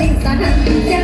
นิ่งสนั่น